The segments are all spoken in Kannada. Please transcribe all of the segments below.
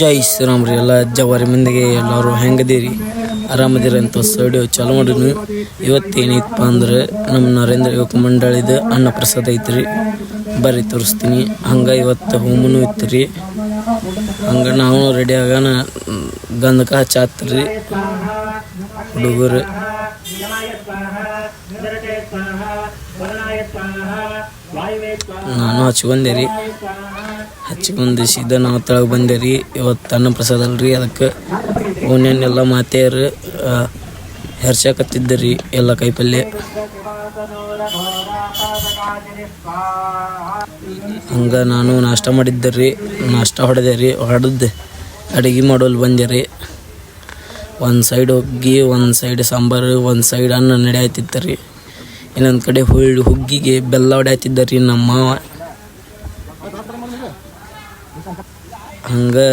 ಜೈ ಶ್ರೀರಾಮ್ ರೀ. ಎಲ್ಲ ಜವಾರಿ ಮಂದಿಗೆ ಎಲ್ಲರೂ ಹೆಂಗದೀರಿ? ಆರಾಮದಿರಿ ಅಂತ ವಿಡಿಯೋ ಚಾಲು ಮಾಡಿದ್ವಿ. ಇವತ್ತೇನೈತಪ್ಪ ಅಂದ್ರೆ ನಮ್ಮ ನರೇಂದ್ರ ಯುವಕ ಮಂಡಳಿದ ಅನ್ನ ಪ್ರಸಾದ ಐತ್ರಿ. ಬರ್ರಿ ತೋರಿಸ್ತೀನಿ. ಹಂಗೆ ಇವತ್ತು ಹೋಮನೂ ಇತ್ತು ಹಂಗೆ ನಾವು ರೆಡಿ ಆಗೋಣ ಗಂಧಕ ಹಚ್ಚಾತ್ರಿ. ಹುಡುಗರು. ನಾನು ಹಚ್ಕೊಂಡೆ ರೀ ಹಚ್ಕೊಂಡು ಸೀದಾ ನಾವು ತಳಗ ಬಂದೆ ರೀ ಇವತ್ತು ಅನ್ನ ಪ್ರಸಾದ ಅಲ್ರಿ. ಅದಕ್ಕೆ ಓನೇನೆಲ್ಲ ಮಾತೆಯರು ಹೆರ್ಸಕತ್ತಿದ್ದೆ ರೀ ಎಲ್ಲ ಕೈಪಲ್ಯ ಹಂಗೆ ನಾನು ನಾಷ್ಟ ಮಾಡಿದ್ದೆ ರೀ ನಾಷ್ಟ ಹೊಡೆದೆ ರೀ ಹೊಡೆದು ಅಡುಗೆ ಮಾಡೋಲ್ಲಿ ಬಂದೆ ರೀ ಒಂದು ಸೈಡ್ ಹುಗ್ಗಿ ಒಂದು ಸೈಡ್ ಸಾಂಬಾರು, ಒಂದು ಸೈಡ್ ಅನ್ನ ನಡೆಯತ್ತಿತ್ತು ರೀ ಇನ್ನೊಂದು ಕಡೆ ಹುಳ್ಳಿ, ಹುಗ್ಗಿಗೆ ಬೆಲ್ಲ ಹೊಡ್ಯಾತಿದ್ದ ರೀ ನಮ್ಮ ಮಾವ. ಹಂಗೆ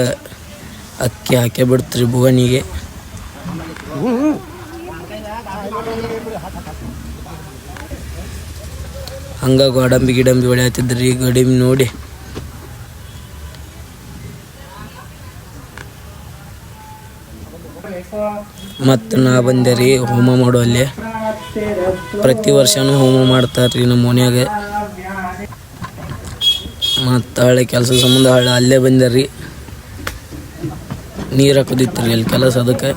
ಅಕ್ಕಿ ಹಾಕೇ ಬಿಡ್ತ್ರಿ ಭುವನಿಗೆ. ಹಂಗ ಗೋಡಂಬಿ, ಗಿಡಂಬಿ ಹೊಡ್ಯಾತಿದ್ರಿ ಗೋಡಂಬಿ ನೋಡಿ. ಮತ್ತು ನಾ ಬಂದೆ ರೀ ಹೋಮ ಮಾಡುವಲ್ಲಿ. ಪ್ರತಿ ವರ್ಷನೂ ಹೋಮ ಮಾಡ್ತಾರ್ರಿ ನಮ್ಮ ಮನ್ಯಾಗ. ಮತ್ತು ಹಳೆ ಕೆಲಸ ಸಂಬಂಧ ಹಳೆ ಅಲ್ಲೇ ಬಂದರಿ ನೀರ ನೀರು ಹಾಕೋದಿತ್ತು ರೀ ಅಲ್ಲಿ ಕೆಲಸ ಅದಕ್ಕೆ.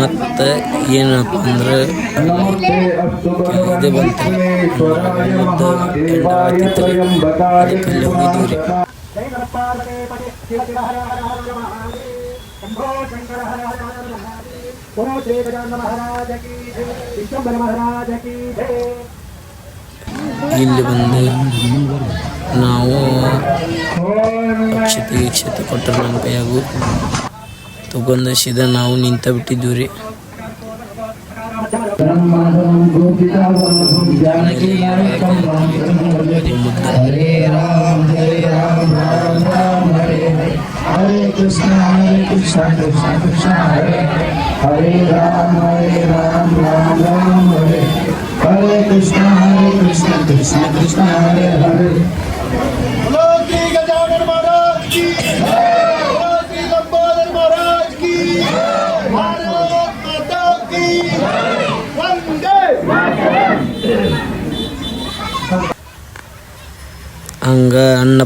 ಮತ್ತು ಏನಪ್ಪ ಅಂದ್ರೆ ಇದು ಬಂತು ರೀ ಇಲ್ಲಿ ಬಂದು ನಾವು ಅಕ್ಷತೆ ಅಕ್ಷತೆ ಕೊಟ್ಟರು ನಮ್ಮ ಕೈಯಾಗು. ತಗೊಂಡ ಸೀದಾ ನಾವು ನಿಂತ ಬಿಟ್ಟಿದ್ದೀವ್ರಿ ಹರೇ ಕೃಷ್ಣ ಹರೇ ಕೃಷ್ಣ ಕೃಷ್ಣ ಕೃಷ್ಣ, ಹರೇ ಹರೇ ರಾಮ ಹರೇ ರಾಮ ರಾಮ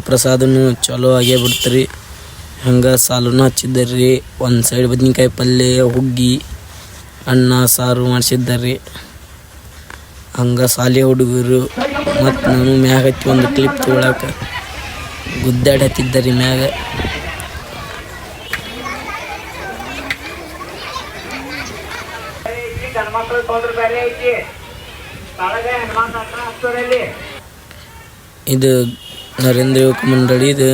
ಪ್ರಸಾದನು ಚಲೋ ಆಗೇ ಬಿಡ್ತರಿ ಹಂಗೆ ಸಾಲನು ಹಚ್ಚಿದ್ದರಿ ಒಂದು ಸೈಡ್ ಬದ್ನಿಕಾಯಿ ಪಲ್ಯ ಹುಗ್ಗಿ, ಅನ್ನ, ಸಾರು ಮಾಡಿಸಿದ್ದಾರ್ರಿ. ಹಂಗೆ ಸಾಲಿ ಹುಡುಗರು ಮತ್ತು ನಾನು ಮ್ಯಾಗ ಹತ್ತಿ ಒಂದು ಕ್ಲಿಪ್ ತೊಗೊಳಕ್ಕೆ ಗುದ್ದಾಡಿ ಹತ್ತಿದ್ದರಿ ಮ್ಯಾಗ. ಇದು ನರೇಂದ್ರ ಯುವಕ ಮಂಡಳಿ ಇದು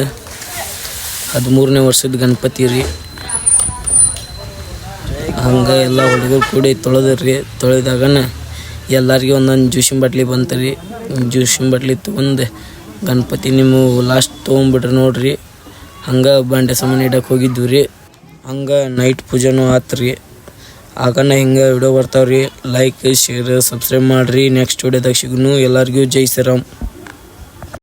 ಹದಿಮೂರನೇ ವರ್ಷದ ಗಣಪತಿ ರೀ. ಹಂಗೆ ಎಲ್ಲ ಹುಡುಗರು ಕೂಡಿ ತೊಳೆದ್ರಿ. ತೊಳೆದಾಗನ ಎಲ್ಲರಿಗೆ ಒಂದೊಂದು ಜ್ಯೂಸಿನ ಬಾಟ್ಲಿ ಬಂತು ರೀ. ಜ್ಯೂಸಿನ ಬಾಟ್ಲಿ ತೊಗೊಂಡು ಗಣಪತಿ ನಿಮ್ಮ ಲಾಸ್ಟ್ ತೊಗೊಂಬಿಟ್ರಿ ನೋಡ್ರಿ. ಹಂಗೆ ಬಂಡೆ ಸಾಮಾನು ಇಡಕ್ಕೆ ಹೋಗಿದ್ವಿ ರೀ. ಹಂಗೆ ನೈಟ್ ಪೂಜೆನೂ ಆತು ರೀ. ಆಗನ ಹಿಂಗೆ ವಿಡಿಯೋ ಬರ್ತಾವ್ರಿ. ಲೈಕ್ ಶೇರ್ ಸಬ್ಸ್ಕ್ರೈಬ್ ಮಾಡಿರಿ. ನೆಕ್ಸ್ಟ್ ವಿಡಿಯೋದಾಗ ಸಿಗ್ನು. ಎಲ್ಲರಿಗೂ ಜೈ ಶ್ರೀರಾಮ್.